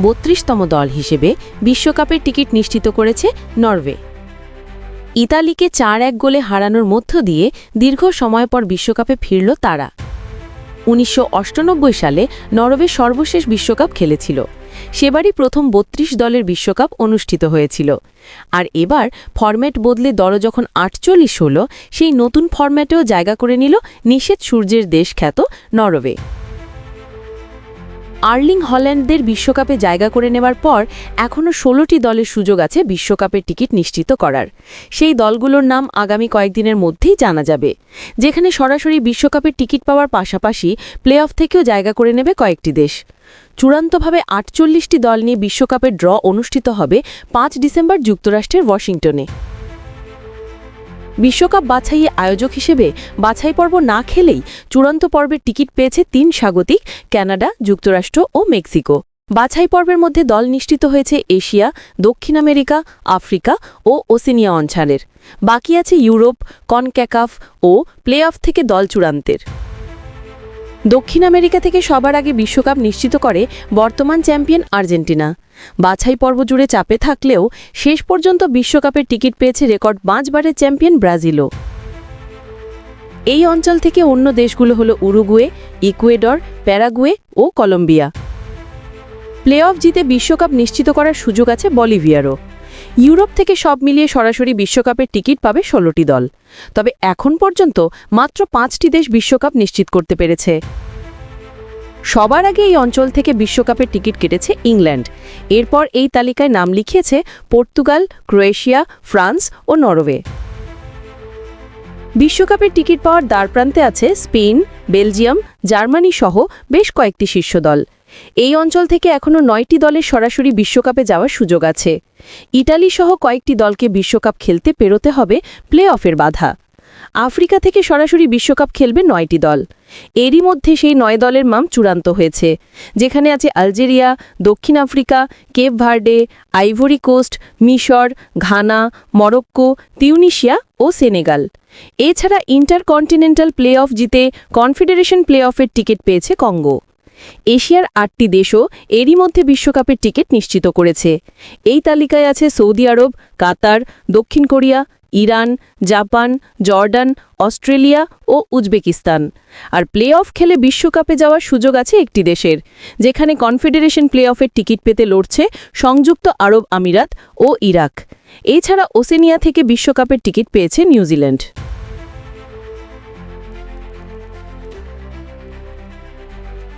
বত্রিশতম দল হিসেবে বিশ্বকাপের টিকিট নিশ্চিত করেছে নরওয়ে। ইতালিকে চার এক গোলে হারানোর মধ্য দিয়ে দীর্ঘ সময় পর বিশ্বকাপে ফিরল তারা। উনিশশো সালে নরওয়ে সর্বশেষ বিশ্বকাপ খেলেছিল। সেবারই প্রথম বত্রিশ দলের বিশ্বকাপ অনুষ্ঠিত হয়েছিল। আর এবার ফরম্যাট বদলে দল যখন আটচল্লিশ হল সেই নতুন ফরম্যাটেও জায়গা করে নিল নিষেধ সূর্যের দেশ খ্যাত নরওয়ে। আর্লিং হল্যান্ডদের বিশ্বকাপে জায়গা করে নেওয়ার পর এখনও ষোলোটি দলের সুযোগ আছে বিশ্বকাপের টিকিট নিশ্চিত করার। সেই দলগুলোর নাম আগামী কয়েকদিনের মধ্যেই জানা যাবে। যেখানে সরাসরি বিশ্বকাপের টিকিট পাওয়ার পাশাপাশি প্লে অফ থেকেও জায়গা করে নেবে কয়েকটি দেশ। চূড়ান্তভাবে আটচল্লিশটি দল নিয়ে বিশ্বকাপের ড্র অনুষ্ঠিত হবে পাঁচ ডিসেম্বর যুক্তরাষ্ট্রের ওয়াশিংটনে। বিশ্বকাপ বাছাইয়ে আয়োজক হিসেবে বাছাই পর্ব না খেলেই চূড়ান্ত পর্বের টিকিট পেয়েছে তিন স্বাগতিক, কানাডা, যুক্তরাষ্ট্র ও মেক্সিকো। বাছাই পর্বের মধ্যে দল নিশ্চিত হয়েছে এশিয়া, দক্ষিণ আমেরিকা, আফ্রিকা ও ওসিনিয়া অঞ্চলের। বাকি আছে ইউরোপ, কনক্যাকাফ ও প্লে অফ থেকে দল চূড়ান্তের। দক্ষিণ আমেরিকা থেকে সবার আগে বিশ্বকাপ নিশ্চিত করে বর্তমান চ্যাম্পিয়ন আর্জেন্টিনা। বাছাই পর্ব জুড়ে চাপে থাকলেও শেষ পর্যন্ত বিশ্বকাপের টিকিট পেয়েছে রেকর্ড পাঁচবারের চ্যাম্পিয়ন ব্রাজিলও। এই অঞ্চল থেকে অন্য দেশগুলো হলো উরুগুয়ে, ইকুয়েডর, প্যারাগুয়ে ও কলম্বিয়া। প্লে অফ জিতে বিশ্বকাপ নিশ্চিত করার সুযোগ আছে বলিভিয়ারও। ইউরোপ থেকে সব মিলিয়ে সরাসরি বিশ্বকাপের টিকিট পাবে ষোলোটি দল। তবে এখন পর্যন্ত মাত্র পাঁচটি দেশ বিশ্বকাপ নিশ্চিত করতে পেরেছে। সবার আগে এই অঞ্চল থেকে বিশ্বকাপের টিকিট কেটেছে ইংল্যান্ড। এরপর এই তালিকায় নাম লিখিয়েছে পর্তুগাল, ক্রোয়েশিয়া, ফ্রান্স ও নরওয়ে। বিশ্বকাপের টিকিট পাওয়ার দ্বারপ্রান্তে আছে স্পেন, বেলজিয়াম, জার্মানি সহ বেশ কয়েকটি শীর্ষ দল। এই অঞ্চল থেকে এখনও নয়টি দলের সরাসরি বিশ্বকাপে যাওয়ার সুযোগ আছে। ইটালি সহ কয়েকটি দলকে বিশ্বকাপ খেলতে পেরোতে হবে প্লে অফের বাধা। আফ্রিকা থেকে সরাসরি বিশ্বকাপ খেলবে নয়টি দল। এরই মধ্যে সেই নয় দলের নাম চূড়ান্ত হয়েছে, যেখানে আছে আলজেরিয়া, দক্ষিণ Africa, Cape Verde, Ivory Coast, মিশর, ঘানা, মরক্কো, তিউনিশিয়া ও সেনেগাল। এছাড়া ইন্টারকন্টিনেন্টাল প্লে অফ জিতে কনফেডারেশন প্লে অফের টিকিট পেয়েছে কঙ্গো। এশিয়ার আটটি দেশও এরই মধ্যে বিশ্বকাপের টিকিট নিশ্চিত করেছে। এই তালিকায় আছে সৌদি আরব, কাতার, দক্ষিণ Korea, Iran, Japan, Jordan, Australia ও উজবেকিস্তান। আর প্লে অফ খেলে বিশ্বকাপে যাওয়ার সুযোগ আছে একটি দেশের, যেখানে কনফেডারেশন প্লে অফের টিকিট পেতে লড়ছে সংযুক্ত আরব আমিরাত ও ইরাক। এছাড়া ওসেনিয়া থেকে বিশ্বকাপের টিকিট পেয়েছে নিউজিল্যান্ড।